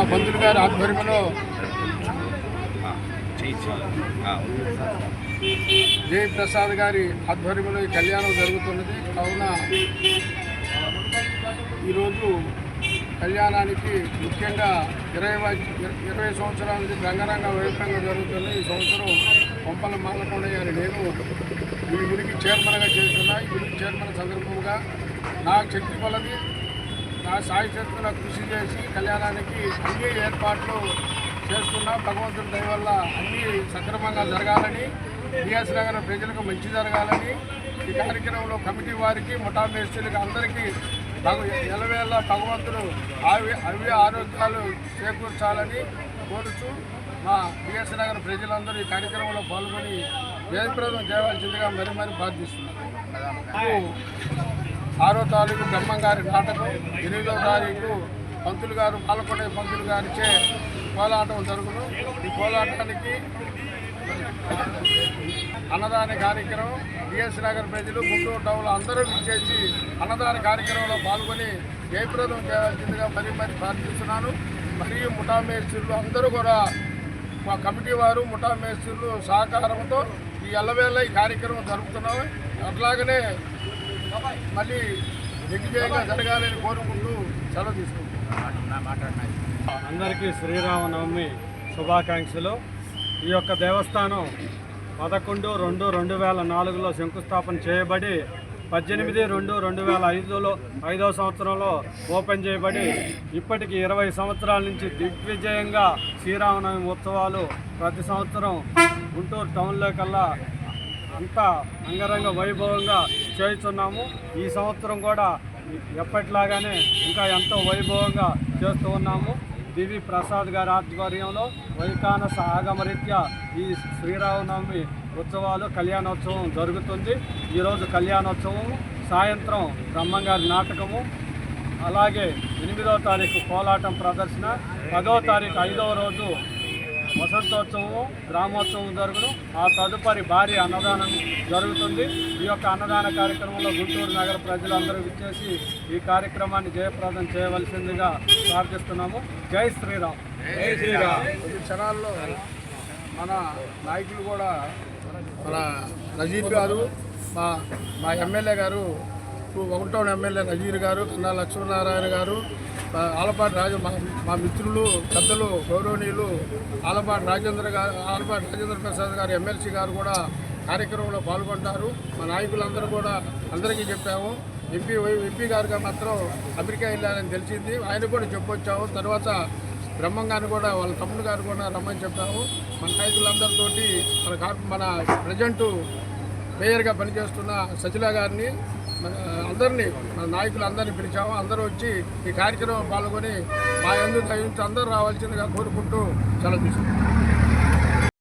మా పంతులు గారి ఆధ్వర్యంలో జయప్రసాద్ గారి ఆధ్వర్యంలో ఈ కళ్యాణం జరుగుతున్నది. కావున ఈరోజు కళ్యాణానికి ముఖ్యంగా ఇరవై ఇరవై సంవత్సరాల నుంచి రంగరంగ వైభవంగా జరుగుతుంది ఈ సంవత్సరం పంపల మాలకొండ గారి నేను ఈ గురికి చైర్మన్గా చేస్తున్నా. ఈ గురికి చైర్మన్ సందర్భంగా నా శక్తి కొలది నా కృషి చేసి కళ్యాణానికి అన్ని ఏర్పాట్లు చేస్తున్నాం. భగవంతుడి దయ వల్ల అన్నీ సక్రమంగా జరగాలని బిఎస్ నగర్ ప్రజలకు మంచి జరగాలని ఈ కార్యక్రమంలో కమిటీ వారికి ముఠా మేస్త్రులకి అందరికీ ఎలవేళ భగవంతుడు ఆవి అవి ఆరోగ్యాలు చేకూర్చాలని కోరుతూ మా బిఎస్ నగర్ ప్రజలందరూ ఈ కార్యక్రమంలో పాల్గొని జయప్రదం చేయవలసిందిగా మరి మరి ప్రార్థిస్తున్నారు ఆరో తారీఖు బ్రహ్మంగారి నాటకం ఎనిమిదో తారీఖు పంతులు గారు పాలకొండ పంతులు గారిచే కోలాటం జరుగును. ఈ కోలాటానికి అన్నదాన కార్యక్రమం బిఎస్ నగర్ ప్రజలు గుంటూరు టౌన్లో అందరూ విచ్చేసి అన్నదాన కార్యక్రమంలో పాల్గొని జయప్రదం చేయవలసిందిగా మరీ మరి ప్రార్థిస్తున్నాను. మరియు ముఠా మేస్త్రులు అందరూ కూడా మా కమిటీ వారు ముఠా మేస్త్రులు సహకారంతో ఈ ఎల్లవేళ ఈ కార్యక్రమం జరుపుతున్నాము. అట్లాగనే మళ్ళీ దిగ్విజయంగా జరగాలని కోరుకుంటూ సెలవు తీసుకుంటున్నాను. అందరికీ శ్రీరామనవమి శుభాకాంక్షలు. ఈ యొక్క దేవస్థానం పదకొండు రెండు రెండు వేల నాలుగులో శంకుస్థాపన చేయబడి పద్దెనిమిది రెండు రెండు వేల ఐదులో ఐదో సంవత్సరంలో ఓపెన్ చేయబడి ఇప్పటికి ఇరవై సంవత్సరాల నుంచి దిగ్విజయంగా శ్రీరామనవమి ఉత్సవాలు ప్రతి సంవత్సరం గుంటూరు టౌన్లో కల్లా అంతా అంగరంగ వైభవంగా చేస్తున్నాము ఈ సంవత్సరం కూడా ఎప్పటిలాగానే ఇంకా ఎంతో వైభవంగా చేస్తూ ఉన్నాము. దివి ప్రసాద్ గారి ఆధ్వర్యంలో వైకానస ఆగమరీత్యా ఈ శ్రీరామనవమి ఉత్సవాలు కళ్యాణోత్సవం జరుగుతుంది. ఈరోజు కళ్యాణోత్సవం సాయంత్రం బ్రహ్మంగారి నాటకము అలాగే ఎనిమిదవ తారీఖు కోలాటం ప్రదర్శన పదవ తారీఖు ఐదవ రోజు వసంతోత్సవము గ్రామోత్సవం జరుగును. ఆ తదుపరి భారీ అన్నదానం జరుగుతుంది. ఈ యొక్క అన్నదాన కార్యక్రమంలో గుంటూరు నగర ప్రజలందరూ విచ్చేసి ఈ కార్యక్రమాన్ని జయప్రదం చేయవలసిందిగా ప్రార్థిస్తున్నాము. జై శ్రీరామ్. జై శ్రీరామ్. క్షణాల్లో మన నాయకులు కూడా మన నజీర్ గారు మా మా ఎమ్మెల్యే గారు ఒకటో ఎమ్మెల్యే నజీర్ గారు కన్నా లక్ష్మీనారాయణ గారు ఆలపాటి రాజు మా మా మిత్రులు పెద్దలు గౌరవనీయులు ఆలపాటి రాజేంద్ర గారు ఆలపాటి రాజేంద్ర ప్రసాద్ గారు ఎమ్మెల్సీ గారు కూడా కార్యక్రమంలో పాల్గొంటారు. మా నాయకులందరూ కూడా అందరికీ చెప్పాము. ఎంపీ ఎంపీ గారుగా మాత్రం అమెరికా వెళ్ళారని తెలిసింది. ఆయన కూడా చెప్పొచ్చాము. తర్వాత బ్రహ్మంగారిని కూడా వాళ్ళ తమ్ముడు గారు కూడా రమ్మని చెప్పాము. మన నాయకులందరితోటి మన కా- మన ప్రజెంటు మేయర్గా పనిచేస్తున్న సచిల గారిని అందరినీ మన నాయకులందరినీ పిలిచాము. అందరూ వచ్చి ఈ కార్యక్రమం పాల్గొని మా ఎందుకు దయించి అందరూ రావాల్సిందిగా కోరుకుంటూ సెలవు తీసుకుంటాం